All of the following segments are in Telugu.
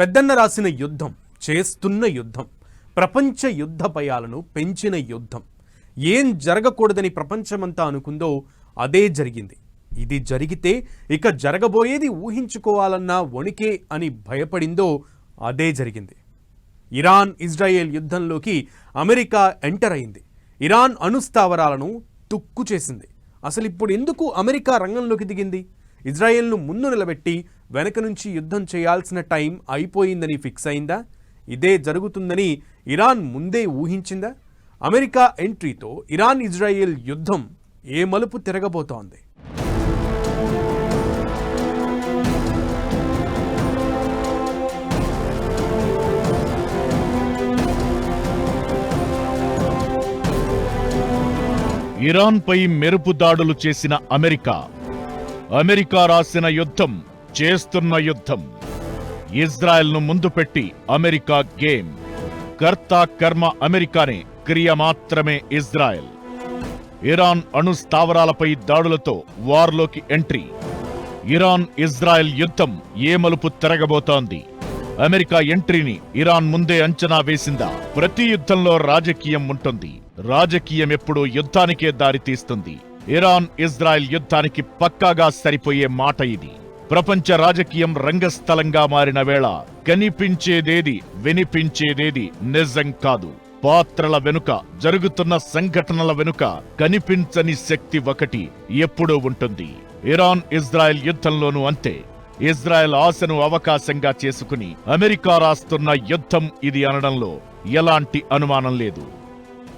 పెద్దన్న రాసిన యుద్ధం చేస్తున్న యుద్ధం ప్రపంచ యుద్ధ భయాలను పెంచిన యుద్ధం. ఏం జరగకూడదని ప్రపంచమంతా అనుకుందో అదే జరిగింది. ఇది జరిగితే ఇక జరగబోయేది ఊహించుకోవాలన్నా వణికే అని భయపడిందో అదే జరిగింది. ఇరాన్ ఇజ్రాయెల్ యుద్ధంలోకి అమెరికా ఎంటర్ అయింది. ఇరాన్ అణుస్థావరాలను తుక్కు చేసింది. అసలు ఇప్పుడు ఎందుకు అమెరికా రంగంలోకి దిగింది? ఇజ్రాయెల్ను ముందు నిలబెట్టి వెనక నుంచి యుద్ధం చేయాల్సిన టైం అయిపోయిందని ఫిక్స్ అయిందా? ఇదే జరుగుతుందని ఇరాన్ ముందే ఊహించిందా? అమెరికా ఎంట్రీతో ఇరాన్ ఇజ్రాయెల్ యుద్ధం ఏ మలుపు తిరగబోతోంది? ఇరాన్పై మెరుపు దాడులు చేసిన అమెరికా అమెరికా రాసిన యుద్ధం చేస్తున్న యుద్ధం. ఇజ్రాయెల్ను ముందు పెట్టి అమెరికా గేమ్. కర్త కర్మ అమెరికానే క్రియ మాత్రమే ఇజ్రాయెల్. ఇరాన్ అణు స్థావరాలపై దాడులతో వార్లోకి ఎంట్రీ. ఇరాన్ ఇజ్రాయెల్ యుద్ధం ఏ మలుపు తిరగబోతోంది? అమెరికా ఎంట్రీని ఇరాన్ ముందే అంచనా వేసిందా? ప్రతి యుద్ధంలో రాజకీయం ఉంటుంది. రాజకీయం ఎప్పుడూ యుద్ధానికే దారితీస్తుంది. ఇరాన్ ఇజ్రాయెల్ యుద్ధానికి పక్కాగా సరిపోయే మాట ఇది. ప్రపంచ రాజకీయం రంగస్థలంగా మారిన వేళ కనిపించేదేది వినిపించేదేది నిజం కాదు. పాత్రల వెనుక జరుగుతున్న సంఘటనల వెనుక కనిపించని శక్తి ఒకటి ఎప్పుడూ ఉంటుంది. ఇరాన్ ఇజ్రాయెల్ యుద్ధంలోనూ అంతే. ఇజ్రాయెల్ ఆశను అవకాశంగా చేసుకుని అమెరికా రాస్తున్న యుద్ధం ఇది అనడంలో ఎలాంటి అనుమానం లేదు.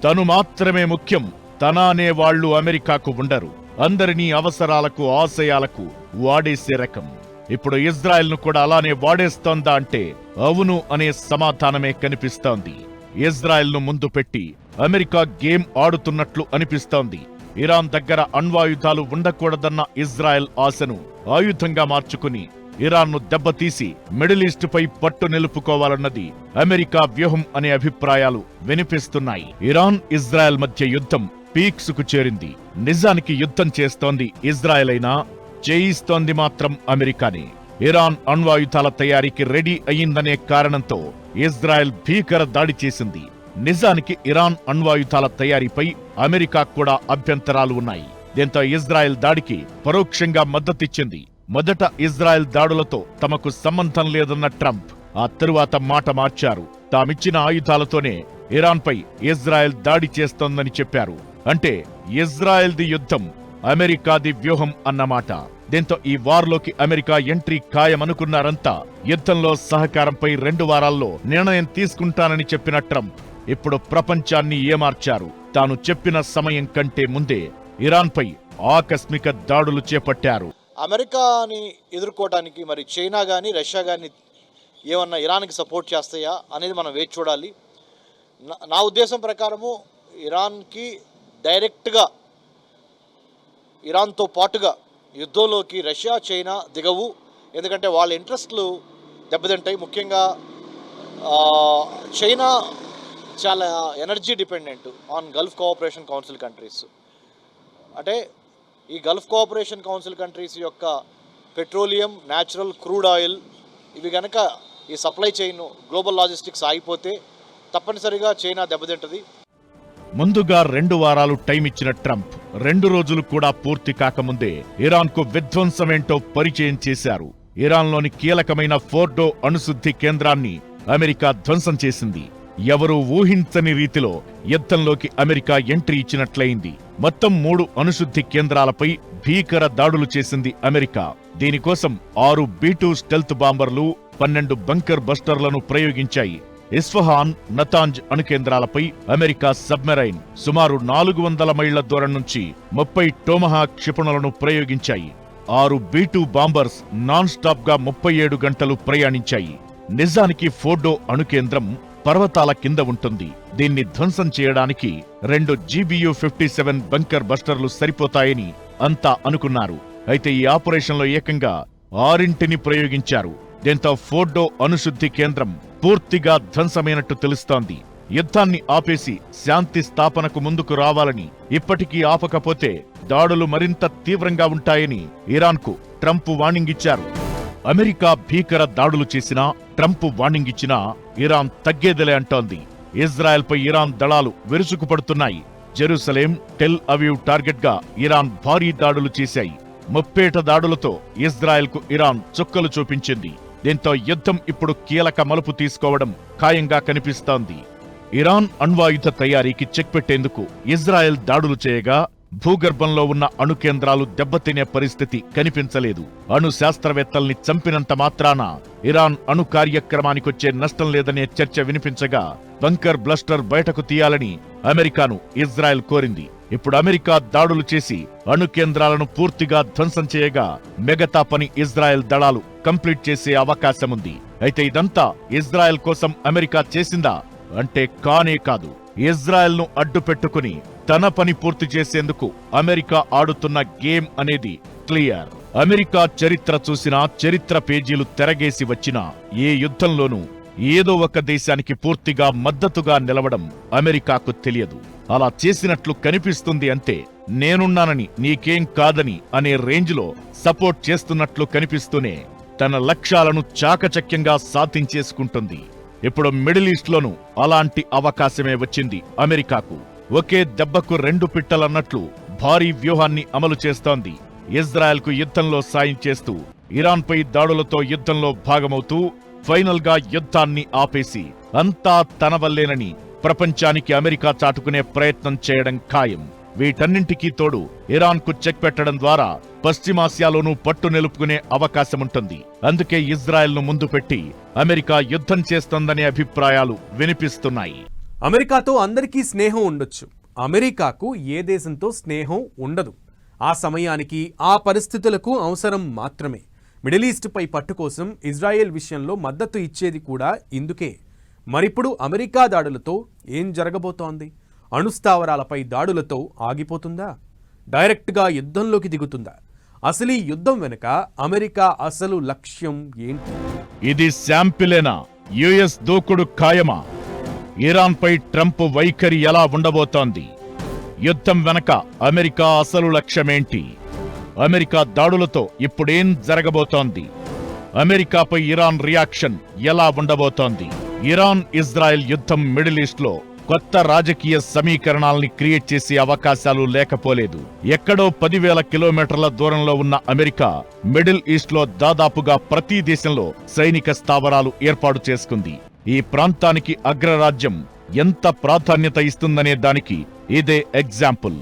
తను మాత్రమే ముఖ్యం తన అనే వాళ్ళు అమెరికాకు ఉండరు. అందరినీ అవసరాలకు ఆశయాలకు వాడేసే రకం. ఇప్పుడు ఇజ్రాయెల్ను కూడా అలానే వాడేస్తోందా అంటే అవును అనే సమాధానమే కనిపిస్తోంది. ఇజ్రాయెల్ను ముందు పెట్టి అమెరికా గేమ్ ఆడుతున్నట్లు అనిపిస్తోంది. ఇరాన్ దగ్గర అణ్వాయుధాలు ఉండకూడదన్న ఇజ్రాయెల్ ఆశను ఆయుధంగా మార్చుకుని ఇరాన్ను దెబ్బతీసి మిడిల్ పట్టు నిలుపుకోవాలన్నది అమెరికా వ్యూహం అనే అభిప్రాయాలు వినిపిస్తున్నాయి. ఇరాన్ ఇజ్రాయెల్ మధ్య యుద్ధం పీక్స్కు చేరింది. నిజానికి యుద్ధం చేస్తోంది. ఇజ్రాయెల్ అయినా చేయిస్తోంది మాత్రం అమెరికానే. ఇరాన్ అణ్వాయుధాల తయారీకి రెడీ అయిందనే కారణంతో ఇజ్రాయెల్ భీకర దాడి చేసింది. నిజానికి ఇరాన్ అణ్వాయుధాల తయారీపై అమెరికా కూడా అభ్యంతరాలు ఉన్నాయి. దీంతో ఇజ్రాయెల్ దాడికి పరోక్షంగా మద్దతిచ్చింది. మొదట ఇజ్రాయెల్ దాడులతో తమకు సంబంధం లేదన్న ట్రంప్ ఆ తరువాత మాట మార్చారు. తామిచ్చిన ఆయుధాలతోనే ఇరాన్పై ఇజ్రాయెల్ దాడి చేస్తోందని చెప్పారు. అంటే ఇజ్రాయెల్ది యుద్ధం అమెరికాది వ్యూహం అన్నమాట. దీంతో ఈ వార్లోకి అమెరికా ఎంట్రీ ఖాయమనుకున్నారంతా. యుద్ధంలో సహకారంపై రెండు వారాల్లో నిర్ణయం తీసుకుంటానని చెప్పిన ట్రంప్ ఇప్పుడు ప్రపంచాన్ని ఏమార్చారు. తాను చెప్పిన సమయం కంటే ముందే ఇరాన్పై ఆకస్మిక దాడులు చేపట్టారు. అమెరికాని ఎదుర్కోవడానికి మరి చైనా కానీ రష్యా కానీ ఏమన్నా ఇరాన్కి సపోర్ట్ చేస్తాయా అనేది మనం వేచి చూడాలి. నా- నా ఉద్దేశం ప్రకారము ఇరాన్కి డైరెక్ట్గా ఇరాన్తో పాటుగా యుద్ధంలోకి రష్యా చైనా దిగవు. ఎందుకంటే వాళ్ళ ఇంట్రెస్ట్లు దెబ్బతింటాయి. ముఖ్యంగా చైనా చాలా energy dependent on gulf cooperation council countries. అంటే ఈ గల్ఫ్ కోఆపరేషన్ కౌన్సిల్ కంట్రీస్ యొక్క పెట్రోలియం న్యాచురల్ క్రూడ్ ఆయిల్ ఇవి గనక ఈ సప్లై చైన్ గ్లోబల్ లాజిస్టిక్స్ ఆగిపోతే తప్పనిసరిగా చైనా దెబ్బతింటుంది. ముందుగా రెండు వారాలు టైం ఇచ్చిన ట్రంప్. రెండు రోజులు కూడా పూర్తి కాకముందే ఇరాన్కు విధ్వంసమేంటో పరిచయం చేశారు. ఇరాన్లోని కీలకమైన ఫోర్డో అణుశుద్ధి కేంద్రాన్ని అమెరికా ధ్వంసం చేసింది. ఎవరూ ఊహించని రీతిలో యుద్ధంలోకి అమెరికా ఎంట్రీ ఇచ్చినట్లయింది. మొత్తం మూడు అణుశుద్ధి కేంద్రాలపై భీకర దాడులు చేసింది అమెరికా. దీనికోసం ఆరు బీటూ స్టెల్త్ బాంబర్లు పన్నెండు బంకర్ బస్టర్లను ప్రయోగించాయి. ఇస్ఫహాన్ నతాంజ్ అణుకేంద్రాలపై అమెరికా సబ్మెరైన్ సుమారు నాలుగు వందల మైళ్ళ దూరం నుంచి ముప్పై టోమహా క్షిపణులను ప్రయోగించాయి. ఆరు బీటూ బాంబర్స్ నాన్ స్టాప్గా ముప్పై ఏడు గంటలు ప్రయాణించాయి. నిజానికి ఫోర్డో అణుకేంద్రం పర్వతాల కింద ఉంటుంది. దీన్ని ధ్వంసం చేయడానికి రెండు జీబీయూ ఫిఫ్టీ సెవెన్ బంకర్ బస్టర్లు సరిపోతాయని అంతా అనుకున్నారు. అయితే ఈ ఆపరేషన్లో ఏకంగా ఆరింటిని ప్రయోగించారు. దీంతో ఫోర్డో అణుశుద్ధి కేంద్రం పూర్తిగా ధ్వంసమైనట్టు తెలుస్తోంది. యుద్ధాన్ని ఆపేసి శాంతి స్థాపనకు ముందుకు రావాలని ఇప్పటికీ ఆపకపోతే దాడులు మరింత తీవ్రంగా ఉంటాయని ఇరాన్కు ట్రంప్ వార్నింగ్ ఇచ్చారు. అమెరికా భీకర దాడులు చేసినా ట్రంప్ వార్నింగ్ ఇచ్చినా ఇరాన్ తగ్గేదిలే అంటోంది. ఇజ్రాయెల్పై ఇరాన్ దళాలు విరుచుకుపడుతున్నాయి. జెరూసలేం టెల్ అవీవ్ టార్గెట్గా ఇరాన్ భారీ దాడులు చేశాయి. ముప్పేట దాడులతో ఇజ్రాయెల్కు ఇరాన్ చుక్కలు చూపించింది. దీంతో యుద్ధం ఇప్పుడు కీలక మలుపు తీసుకోవడం ఖాయంగా కనిపిస్తోంది. ఇరాన్ అణ్వాయుధ తయారీకి చెక్ పెట్టేందుకు ఇజ్రాయెల్ దాడులు చేయగా భూగర్భంలో ఉన్న అణు కేంద్రాలు దెబ్బతినే పరిస్థితి కనిపించలేదు. అణు శాస్త్రవేత్తల్ని చంపినంత మాత్రాన ఇరాన్ అణు కార్యక్రమానికొచ్చే నష్టం లేదనే చర్చ వినిపించగా బంకర్ బ్లస్టర్ బయటకు తీయాలని అమెరికాను ఇజ్రాయెల్ కోరింది. ఇప్పుడు అమెరికా దాడులు చేసి అణు కేంద్రాలను పూర్తిగా ధ్వంసం చేయగా మిగతా పని ఇజ్రాయెల్ దళాలు కంప్లీట్ చేసే అవకాశముంది. అయితే ఇదంతా ఇజ్రాయెల్ కోసం అమెరికా చేసిందా? అంటే కానే కాదు. ఇజ్రాయెల్ను అడ్డు పెట్టుకుని తన పని పూర్తి చేసేందుకు అమెరికా ఆడుతున్న గేమ్ అనేది క్లియర్. అమెరికా చరిత్ర చూసినా చరిత్ర పేజీలు తెరగేసి వచ్చినా ఏ యుద్ధంలోనూ ఏదో ఒక దేశానికి పూర్తిగా మద్దతుగా నిలవడం అమెరికాకు తెలియదు. అలా చేసినట్లు కనిపిస్తుంది అంతే నేనున్నానని నీకేం కాదని అనే రేంజ్లో సపోర్ట్ చేస్తున్నట్లు కనిపిస్తూనే తన లక్ష్యాలను చాకచక్యంగా సాధించేసుకుంటుంది. ఇప్పుడు మిడిల్ ఈస్ట్లోనూ అలాంటి అవకాశమే వచ్చింది అమెరికాకు. ఒకే దెబ్బకు రెండు పిట్టలన్నట్లు భారీ వ్యూహాన్ని అమలు చేస్తోంది. ఇజ్రాయెల్కు యుద్ధంలో సాయం చేస్తూ ఇరాన్పై దాడులతో యుద్ధంలో భాగమవుతూ ఫైనల్గా యుద్ధాన్ని ఆపేసి అంతా తన వల్లేనని ప్రపంచానికి అమెరికా చాటుకునే ప్రయత్నం చేయడం ఖాయం. వీటన్నింటికీ తోడు ఇరాన్కు చెక్ పెట్టడం ద్వారా పశ్చిమాసియాలోనూ పట్టు నిలుపుకునే అవకాశముంటుంది. అందుకే ఇజ్రాయెల్ను ముందు పెట్టి అమెరికా యుద్ధం చేస్తోందనే అభిప్రాయాలు వినిపిస్తున్నాయి. అమెరికాతో అందరికీ స్నేహం ఉండొచ్చు. అమెరికాకు ఏ దేశంతో స్నేహం ఉండదు. ఆ సమయానికి ఆ పరిస్థితులకు అవసరం మాత్రమే. మిడిల్ ఈస్ట్పై పట్టు కోసం ఇజ్రాయెల్ విషయంలో మద్దతు ఇచ్చేది కూడా ఇందుకే. మరిప్పుడు అమెరికా దాడులతో ఏం జరగబోతోంది? అణుస్థావరాలపై దాడులతో ఆగిపోతుందా? డైరెక్ట్గా యుద్ధంలోకి దిగుతుందా? అసలు ఈ యుద్ధం వెనుక అమెరికా అసలు లక్ష్యం ఏంటి? ఇది శాంపిలేనా? యుఎస్ దూకుడు ఖాయమా? ఇరాన్పై ట్రంప్ వైఖరి ఎలా ఉండబోతోంది? యుద్ధం వెనక అమెరికా అసలు లక్ష్యమేంటి? అమెరికా దాడులతో ఇప్పుడేం జరగబోతోంది? అమెరికాపై ఇరాన్ రియాక్షన్ ఎలా ఉండబోతోంది? ఇరాన్ ఇజ్రాయెల్ యుద్ధం మిడిల్ ఈస్ట్లో కొత్త రాజకీయ సమీకరణాల్ని క్రియేట్ చేసే అవకాశాలు లేకపోలేదు. ఎక్కడో పదివేల కిలోమీటర్ల దూరంలో ఉన్న అమెరికా మిడిల్ ఈస్ట్లో దాదాపుగా ప్రతి దేశంలో సైనిక స్థావరాలు ఏర్పాటు చేసుకుంది. ఈ ప్రాంతానికి అగ్రరాజ్యం ఎంత ప్రాధాన్యత ఇస్తుందనే దానికి ఇదే ఎగ్జాంపుల్.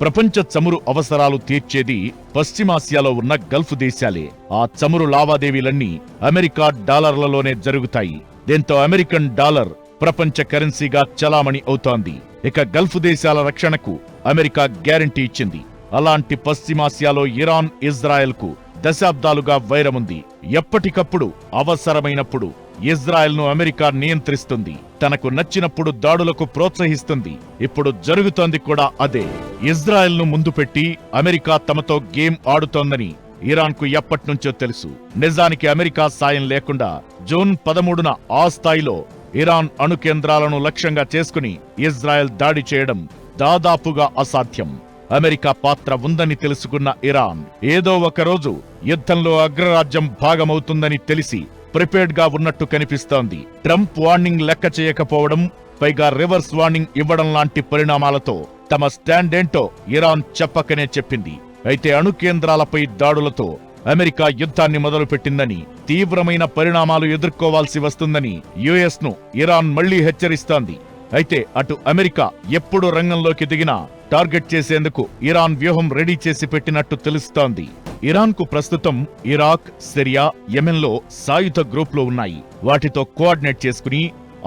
ప్రపంచ చమురు అవసరాలు తీర్చేది పశ్చిమాసియాలో ఉన్న గల్ఫ్ దేశాలే. ఆ చమురు లావాదేవీలన్నీ అమెరికా డాలర్లలోనే జరుగుతాయి. దీంతో అమెరికన్ డాలర్ ప్రపంచ కరెన్సీగా చలామణి అవుతోంది. ఇక గల్ఫ్ దేశాల రక్షణకు అమెరికా గ్యారంటీ ఇచ్చింది. అలాంటి పశ్చిమాసియాలో ఇరాన్ ఇజ్రాయెల్కు దశాబ్దాలుగా వైరముంది. ఎప్పటికప్పుడు అవసరమైనప్పుడు ఇజ్రాయెల్ను అమెరికా నియంత్రిస్తుంది. తనకు నచ్చినప్పుడు దాడులకు ప్రోత్సహిస్తుంది. ఇప్పుడు జరుగుతోంది కూడా అదే. ఇజ్రాయెల్ను ముందు పెట్టి అమెరికా తమతో గేమ్ ఆడుతోందని ఇరాన్కు ఎప్పట్నుంచో తెలుసు. నిజానికి అమెరికా సాయం లేకుండా జూన్ పదమూడున ఆ స్థాయిలో ఇరాన్ అణు కేంద్రాలను లక్ష్యంగా చేసుకుని ఇజ్రాయెల్ దాడి చేయడం దాదాపుగా అసాధ్యం. అమెరికా పాత్ర ఉందని తెలుసుకున్న ఇరాన్. ఏదో ఒకరోజు యుద్ధంలో అగ్రరాజ్యం భాగమవుతుందని తెలిసి ప్రిపేర్డ్గా ఉన్నట్టు కనిపిస్తోంది. ట్రంప్ వార్నింగ్ లెక్క చేయకపోవడం పైగా రివర్స్ వార్నింగ్ ఇవ్వడం లాంటి పరిణామాలతో తమ స్టాండ్ ఏంటో ఇరాన్ చెప్పకనే చెప్పింది. అయితే అణు కేంద్రాలపై దాడులతో అమెరికా యుద్ధాన్ని మొదలుపెట్టిందని తీవ్రమైన పరిణామాలు ఎదుర్కోవాల్సి వస్తుందని యుఎస్ను ఇరాన్ మళ్ళీ హెచ్చరిస్తోంది. అయితే అటు అమెరికా ఎప్పుడు రంగంలోకి దిగినా టార్గెట్ చేసేందుకు ఇరాన్ వ్యూహం రెడీ చేసి పెట్టినట్టు తెలుస్తోంది. ఇరాన్కు ప్రస్తుతం ఇరాక్ సిరియా యెమెన్లో సాయుధ గ్రూప్లు ఉన్నాయి. వాటితో కోఆర్డినేట్ చేసుకుని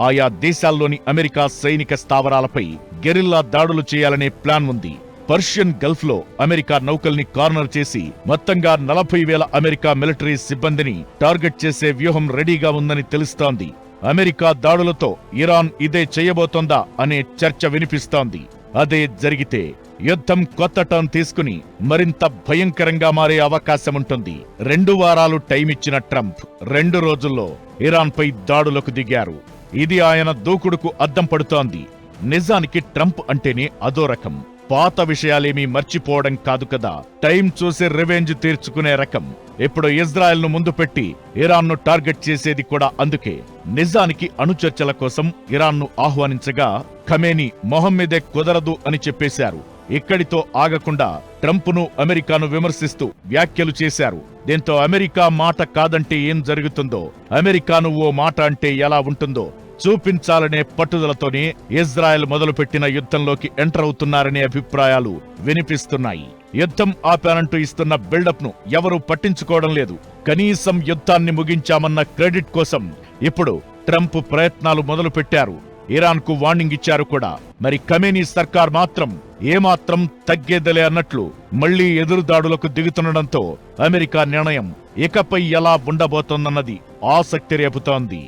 ఆయా దేశాల్లోని అమెరికా సైనిక స్థావరాలపై గెరిల్లా దాడులు చేయాలనే ప్లాన్ ఉంది. పర్షియన్ గల్ఫ్లో అమెరికా నౌకల్ని కార్నర్ చేసి మొత్తంగా నలభై వేల అమెరికా మిలిటరీ సిబ్బందిని టార్గెట్ చేసే వ్యూహం రెడీగా ఉందని తెలుస్తోంది. అమెరికా దాడులతో ఇరాన్ ఇదే చేయబోతోందా అనే చర్చ వినిపిస్తోంది. అదే జరిగితే యుద్ధం కొత్త టర్న్ తీసుకుని మరింత భయంకరంగా మారే అవకాశం ఉంటుంది రెండు వారాలు టైం ఇచ్చిన ట్రంప్ రెండు రోజుల్లో ఇరాన్పై దాడులకు దిగారు. ఇది ఆయన దూకుడుకు అద్దం పడుతోంది. నిజానికి ట్రంప్ అంటేనే అదో రకం. పాత విషయాలేమీ మర్చిపోవడం కాదు కదా. టైం చూసి రివెంజ్ తీర్చుకునే రకం. ఇప్పుడు ఇజ్రాయెల్ను ముందు పెట్టి ఇరాన్ను టార్గెట్ చేసేది కూడా అందుకే. నిజానికి అణుచర్చల కోసం ఇరాన్ను ఆహ్వానించగా ఖమేని మొహమ్మదే కుదరదు అని చెప్పేశారు. ఇక్కడితో ఆగకుండా ట్రంప్ను అమెరికాను విమర్శిస్తూ వ్యాఖ్యలు చేశారు. దీంతో అమెరికా మాట కాదంటే ఏం జరుగుతుందో అమెరికాను ఓ మాట అంటే ఎలా ఉంటుందో చూపించాలనే పట్టుదలతోనే ఇజ్రాయెల్ మొదలుపెట్టిన యుద్ధంలోకి ఎంటర్ అవుతున్నారనే అభిప్రాయాలు వినిపిస్తున్నాయి. యుద్ధం ఆపానంటూ ఇస్తున్న బిల్డప్ను ఎవరూ పట్టించుకోవడం లేదు. కనీసం యుద్ధాన్ని ముగించామన్న క్రెడిట్ కోసం ఇప్పుడు ట్రంప్ ప్రయత్నాలు మొదలుపెట్టారు. ఇరాన్కు వార్నింగ్ ఇచ్చారు కూడా. మరి కమేనీ సర్కార్ మాత్రం ఏమాత్రం తగ్గేదలే అన్నట్లు మళ్ళీ ఎదురుదాడులకు దిగుతుండడంతో అమెరికా నిర్ణయం ఇకపై ఎలా ఉండబోతోందన్నది ఆసక్తి రేపుతోంది.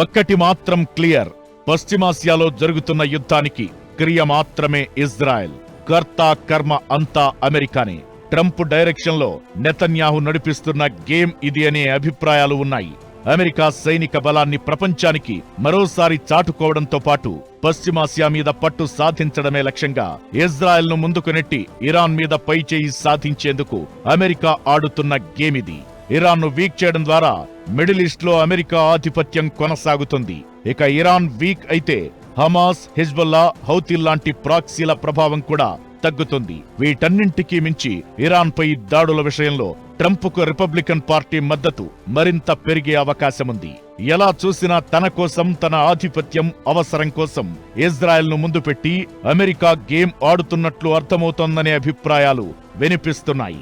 ఒక్కటి మాత్రం క్లియర్. పశ్చిమాసియాలో జరుగుతున్న యుద్ధానికి క్రియ మాత్రమే ఇజ్రాయెల్. కర్త కర్మ అంతా అమెరికానే. ట్రంప్ డైరెక్షన్లో నెతన్యాహు నడిపిస్తున్న గేమ్ ఇది అనే అభిప్రాయాలు ఉన్నాయి. అమెరికా సైనిక బలాన్ని ప్రపంచానికి మరోసారి చాటుకోవడంతో పాటు పశ్చిమాసియా మీద పట్టు సాధించడమే లక్ష్యంగా ఇజ్రాయెల్ను ముందుకు నెట్టి ఇరాన్ మీద పై చేయి సాధించేందుకు అమెరికా ఆడుతున్న గేమ్ ఇరాన్ను వీక్ చేయడం ద్వారా మిడిల్ ఈస్ట్లో అమెరికా ఆధిపత్యం కొనసాగుతుంది. ఇక ఇరాన్ వీక్ అయితే హమాస్ హిజ్బుల్లా హౌతీ లాంటి ప్రాక్సీల ప్రభావం కూడా తగ్గుతుంది. వీటన్నింటికీ మించి ఇరాన్ పై దాడుల విషయంలో ట్రంప్కు రిపబ్లికన్ పార్టీ మద్దతు మరింత పెరిగే అవకాశముంది. ఎలా చూసినా తన కోసం తన ఆధిపత్యం అవసరం కోసం ఇజ్రాయెల్ను ముందు పెట్టి అమెరికా గేమ్ ఆడుతున్నట్లు అర్థమవుతోందనే అభిప్రాయాలు వినిపిస్తున్నాయి.